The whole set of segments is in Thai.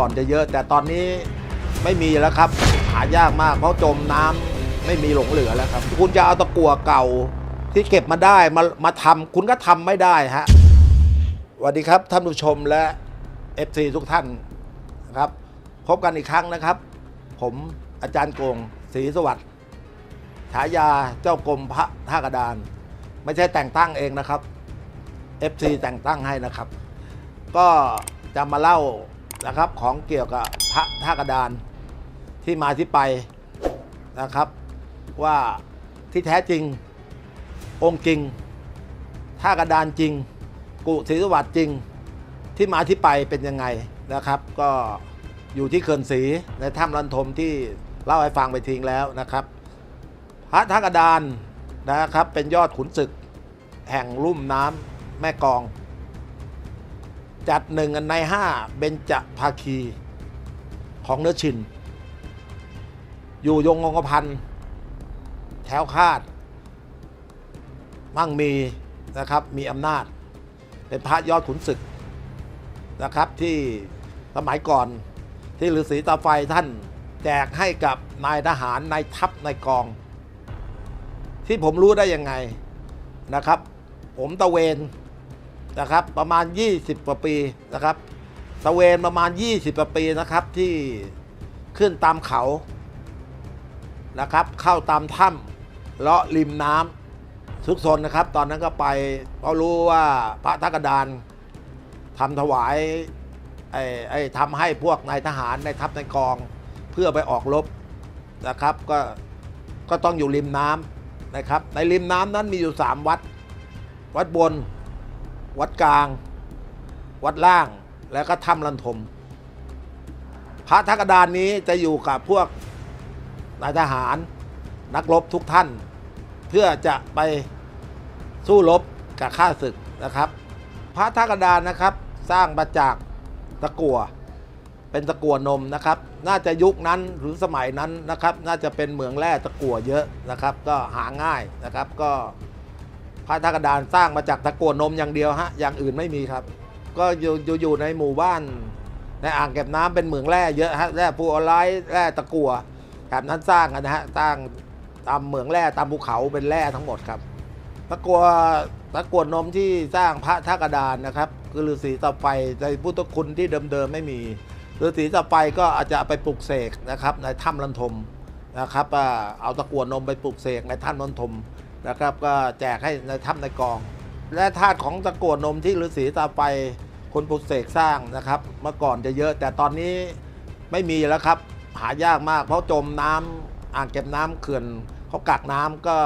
ก่อนจะเยอะ แต่ตอนนี้ไม่มีแล้วครับ หายากมากเพราะจมน้ำไม่มีหลงเหลือแล้วครับ คุณจะเอาตะกั่วเก่าที่เก็บมาได้มามาทำคุณก็ทำไม่ได้ฮะสวัสดีครับท่านผู้ชมและ FC ทุกท่านนะครับ พบกันอีกครั้งนะครับ ผมอาจารย์โกงศรีสวัสดิ์ฉายาเจ้ากรมพระท่ากระดาน ไม่ใช่แต่งตั้งเองนะครับ FC แต่งตั้งให้นะครับ ก็จะมาเล่า นะครับ ของเกี่ยวกับพระท่ากระดานที่มาที่ไปนะครับ ว่าที่แท้จริง องค์จริงท่ากระดานจริง กุศรีสวัสดิ์จริง ที่มาที่ไปเป็นยังไงนะครับ ก็อยู่ที่เขื่อนศรีในถ้ำรันทมที่เล่าให้ฟังไปทิ้งแล้วนะครับ พระท่ากระดานนะครับเป็นยอดขุนศึกแห่งลุ่มน้ำแม่กอง จัดหนึ่งในห้าเบญจภาคีของเนื้อชิน อยู่ยงคงกพันแถวคาด มั่งมีนะครับมีอำนาจ เป็นพระยอดขุนศึกนะครับที่สมัยก่อนที่ฤาษีตาไฟท่านแจกให้กับนายทหารนายทัพนายกอง ที่ผมรู้ได้ยังไงนะครับ ผมตะเวน นะครับประมาณ 20 กว่าปีนะครับตะเวนประมาณ 20 กว่าปีนะครับที่ขึ้นตามเขานะครับ เข้าตามถ้ำเลาะริมน้ำทุกโซนนะครับ ตอนนั้นก็ไปเพราะรู้ว่าพระทักกระดานทำถวายไอ้ไอ้ทำให้พวกนายทหารในทัพในกอง เพื่อไปออกรบนะครับ ก็ก็ต้องอยู่ริมน้ำนะครับ ในริมน้ำนั้นมีอยู่สามวัด วัดบน วัดกลาง วัดล่างแล้วก็ถ้ำลันทม พระทักระดานนี้จะอยู่กับพวกนายทหารนักรบทุกท่าน เพื่อจะไปสู้รบกับข้าศึกนะครับ พระทักระดานนะครับสร้างมาจากตะกั่วเป็นตะกั่วนมนะครับ น่าจะยุคนั้นหรือสมัยนั้นนะครับ น่าจะเป็นเหมืองแร่ตะกั่วเยอะนะครับ ก็หาง่ายนะครับก็ ระทักกระดานสร้างมาจากตะกั่วนมอย่างเดียวฮะอย่างอื่นไม่มีครับ ก็อยู่อยู่ในหมู่บ้านในอ่างเก็บน้ำเป็นเหมืองแร่เยอะฮะแร่ฟูออไรต์แร่ตะกั่วแถบนั้นสร้างกันนะฮะสร้างตามเหมืองแร่ตามภูเขาเป็นแร่ทั้งหมดครับตะกัวตะกรวนมที่สร้างพระท่ากระดานนะครับ คือฤาษีตะไฟในพุทธคุณที่เดิมๆไม่มีฤาษีตะไฟก็อาจจะไปปลุกเสกนะครับในถ้ำลันทมนะครับเอาตะกรวนมไปปลุกเสกในถ้ำลันทม นะครับก็แจกให้ในถ้ำในกอง และธาตุของตะกรวดนมที่ฤาษีตะไฟคนปลุกเสกสร้างนะครับ เมื่อก่อนจะเยอะ แต่ตอนนี้ไม่มีแล้วครับ หายากมาก เพราะจมน้ำอ่างเก็บน้ำเขื่อนเขากักน้ำก็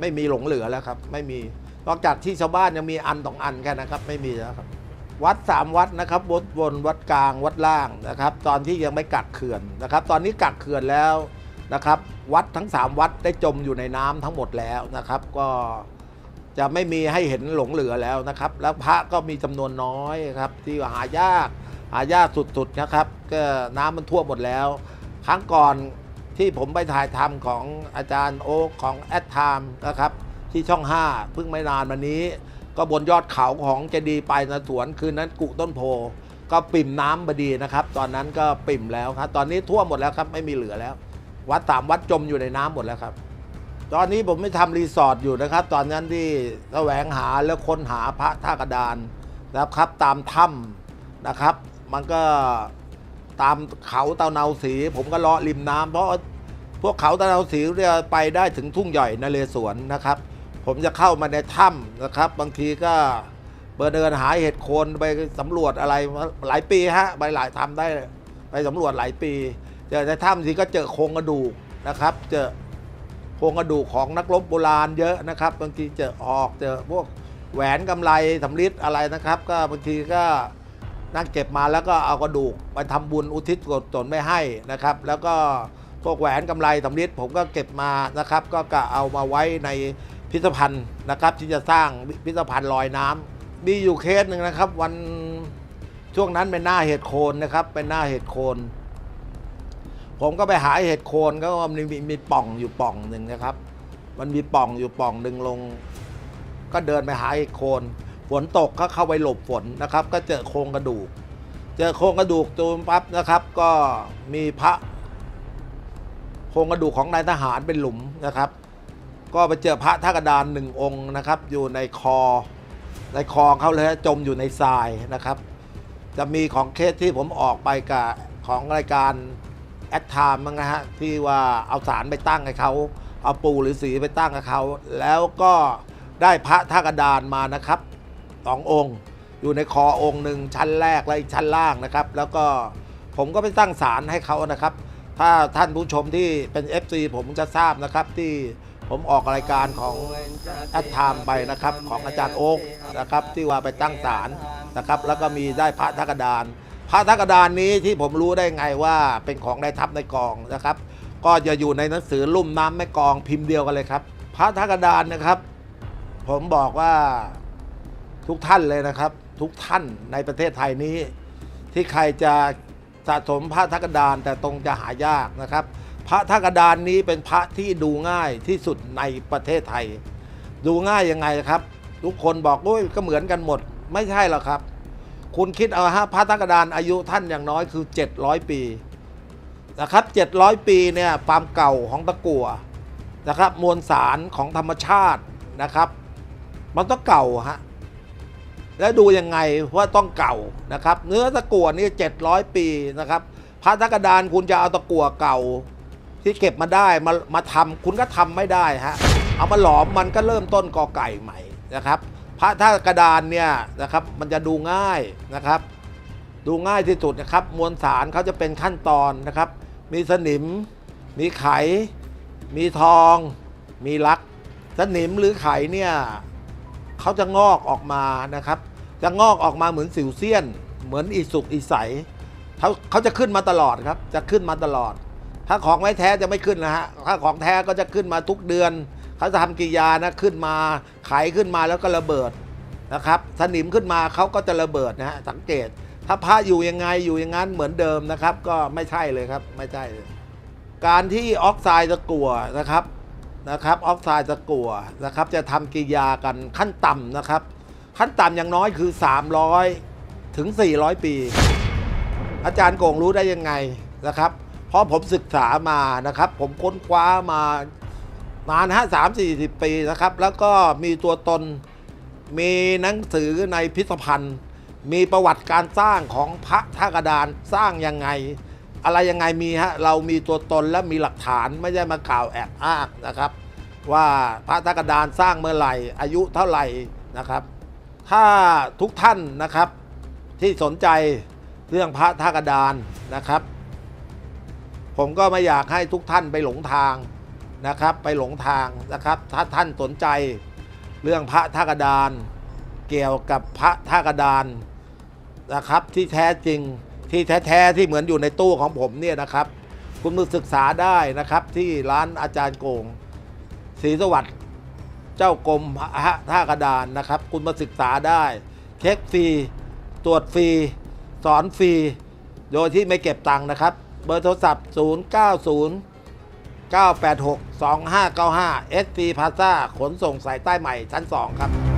ไม่มีหลงเหลือแล้วครับ ไม่มีนอกจากที่ชาวบ้านยังมีอันสองอันแค่นะครับ ไม่มีแล้วครับ วัดสามวัดนะครับวัดบนวัดกลางวัดล่างนะครับ ตอนที่ยังไม่กักเขื่อนนะครับ ตอนนี้กักเขื่อนแล้ว นะครับ วัดทั้ง 3 วัดได้จมอยู่ในน้ำทั้งหมดแล้วนะครับ ก็จะไม่มีให้เห็นหลงเหลือแล้วนะครับ แล้วพระก็มีจำนวนน้อยครับ ที่หายากหายากสุดๆนะครับ ก็น้ำมันท่วมหมดแล้ว ครั้งก่อนที่ผมไปถ่ายทำของอาจารย์โอ๊คของแอดไทม์นะครับ ที่ช่อง 5 เพิ่งไม่นานมานี้ ก็บนยอดเขาของเจดีย์ไปนะสวนคืนนั้นกุต้นโพก็ปิ่มน้ำบดีนะครับ ตอนนั้นก็ปิ่มแล้วครับ ตอนนี้ท่วมหมดแล้วครับไม่มีเหลือแล้ว วัดสามวัดจมอยู่ในน้ำหมดแล้วครับ ตอนนี้ผมไม่ทำรีสอร์ทอยู่นะครับ ตอนนั้นที่แสวงหาแล้วค้นหาพระท่ากระดานนะครับ ตามถ้ำนะครับ มันก็ตามเขาเตาเนาสี ผมก็เลาะริมน้ำเพราะพวกเขาเตาเนาสีเนี่ยไปได้ถึงทุ่งใหญ่นเรศวรนะครับ ผมจะเข้ามาในถ้ำนะครับ บางทีก็เปิดเดินหาเห็ดโคนไปสำรวจอะไรมาหลายปีฮะไปหลายทำได้ไปสำรวจหลายปี เจอในถ้ำทีก็เจอโครงกระดูกนะครับ เจอโครงกระดูกของนักรบโบราณเยอะนะครับ บางทีเจอออกเจอพวกแหวนกำไรสำริดอะไรนะครับ ก็บางทีก็นั่งเก็บมาแล้วก็เอากระดูกไปทำบุญอุทิศกุศลไม่ให้นะครับ แล้วก็พวกแหวนกำไรสำริดผมก็เก็บมานะครับ ก็กะเอามาไว้ในพิพิธภัณฑ์นะครับ ที่จะสร้างพิพิธภัณฑ์ลอยน้ำมีอยู่เคสหนึ่งนะครับ วันช่วงนั้นเป็นหน้าเห็ดโคนนะครับ เป็นหน้าเห็ดโคน ผมก็ไปหาเห็ดโคนก็มันมีมีป่องอยู่ป่องหนึ่งนะครับ มันมีป่องอยู่ป่องหนึ่งลง ก็เดินไปหาเห็ดโคนฝนตกก็เข้าไปหลบฝนนะครับ ก็เจอโครงกระดูก เจอโครงกระดูกตูมปั๊บนะครับ ก็มีพระโครงกระดูกของนายทหารเป็นหลุมนะครับ ก็ไปเจอพระท่ากระดานหนึ่งองค์นะครับ อยู่ในคอ ในคอเขาเลยจมอยู่ในทรายนะครับ จะมีของเคสที่ผมออกไปกับของรายการ แอดไทม์มั้งนะฮะที่ว่าเอาสารไปตั้งให้เขาเอาปูหรือสีไปตั้งให้เขาแล้วก็ได้พระท่ากระดานมานะครับสององค์ อยู่ในคอองค์หนึ่งชั้นแรกและอีกชั้นล่างนะครับ แล้วก็ผมก็ไปตั้งศาลให้เขานะครับ ถ้าท่านผู้ชมที่เป็น FC ผมจะทราบนะครับที่ผมออกรายการของแอดไทม์ไปนะครับ ของอาจารย์โอ๊กนะครับ ที่ว่าไปตั้งศาลนะครับ แล้วก็มีได้พระทักดาน พระทักดานนี้ที่ผมรู้ได้ไงว่าเป็นของได้ทัพในกองนะครับ ก็จะอยู่ในหนังสือลุ่มน้ำแม่กองพิมพ์เดียวกันเลยครับ พระทักดานนะครับ ผมบอกว่าทุกท่านเลยนะครับ ทุกท่านในประเทศไทยนี้ ที่ใครจะสะสมพระทักดานแต่ตรงจะหายากนะครับ พระทักดานนี้เป็นพระที่ดูง่ายที่สุดในประเทศไทย ดูง่ายยังไงครับ ทุกคนบอกโอ้ยก็เหมือนกันหมดไม่ใช่หรอกครับ คุณคิดเอาฮะพระทักดานอายุท่านอย่างน้อยคือ 700 ปีนะครับ700 ปีเนี่ยความเก่าของตะกั่วนะครับมวลสารของธรรมชาตินะครับ มันต้องเก่าฮะแล้วดูยังไงว่าต้องเก่านะครับ เนื้อตะกั่วนี่700 ปีนะครับพระทักดานคุณจะเอาตะกั่วเก่า ที่เก็บมาได้มามาทำคุณก็ทำไม่ได้ฮะเอามาหลอมมันก็เริ่มต้นกอไก่ใหม่นะครับ ระทักดานเนี่ยนะครับมันจะดูง่ายนะครับ ดูง่ายที่สุดนะครับมวลสารเขาจะเป็นขั้นตอนนะครับ มีสนิม มีไข มีทอง มีลัก สนิมหรือไขเนี่ยเขาจะงอกออกมานะครับ จะงอกออกมาเหมือนสิวเซียน เหมือนอีสุกอีใสเขาเขาจะขึ้นมาตลอดครับ จะขึ้นมาตลอด ถ้าของไม่แท้จะไม่ขึ้นนะฮะถ้าของแท้ก็จะขึ้นมาทุกเดือน เขาจะทำกิยานะขึ้นมาไขขึ้นมาแล้วก็ระเบิดนะครับสนิมขึ้นมาเขาก็จะระเบิดนะฮะสังเกต ถ้าพระอยู่ยังไงอยู่อย่างนั้นเหมือนเดิมนะครับ ก็ไม่ใช่เลยครับไม่ใช่เลยการที่ออกไซด์ตะกั่วนะครับนะครับ ออกไซด์ตะกั่วนะครับ จะทำกิยากันขั้นต่ำนะครับ ขั้นต่ำอย่างน้อยคือ 300 ถึง 400 ปี อาจารย์โกงรู้ได้ยังไงนะครับ เพราะผมศึกษามานะครับ ผมค้นคว้ามา นานฮะสามสี่สิบปีนะครับ แล้วก็มีตัวตน มีหนังสือในพิพิธภัณฑ์ มีประวัติการสร้างของพระท่ากระดานสร้างยังไง อะไรยังไงมีฮะ เรามีตัวตนและมีหลักฐานไม่ใช่มากล่าวแอบอ้างนะครับ ว่าพระทักระดานสร้างเมื่อไหร่ อายุเท่าไหร่นะครับ ถ้าทุกท่านนะครับที่สนใจเรื่องพระทักระดานนะครับ ผมก็ไม่อยากให้ทุกท่านไปหลงทาง นะครับไปหลงทางนะครับ ถ้าท่านสนใจเรื่องพระทักระดาน เกี่ยวกับพระทักระดานนะครับที่แท้จริงที่แท้ๆที่เหมือนอยู่ในตู้ของผมเนี่ยนะครับ คุณมาศึกษาได้นะครับที่ร้านอาจารย์โกงศรีสวัสดิ์เจ้ากรมพระท่ากระดานนะครับ คุณมาศึกษาได้เช็คฟรีตรวจฟรีสอนฟรีโดยที่ไม่เก็บตังค์นะครับ เบอร์โทรศัพท์ 090 986 2595 SC Plaza ขนส่งสายใต้ใหม่ชั้น 2 ครับ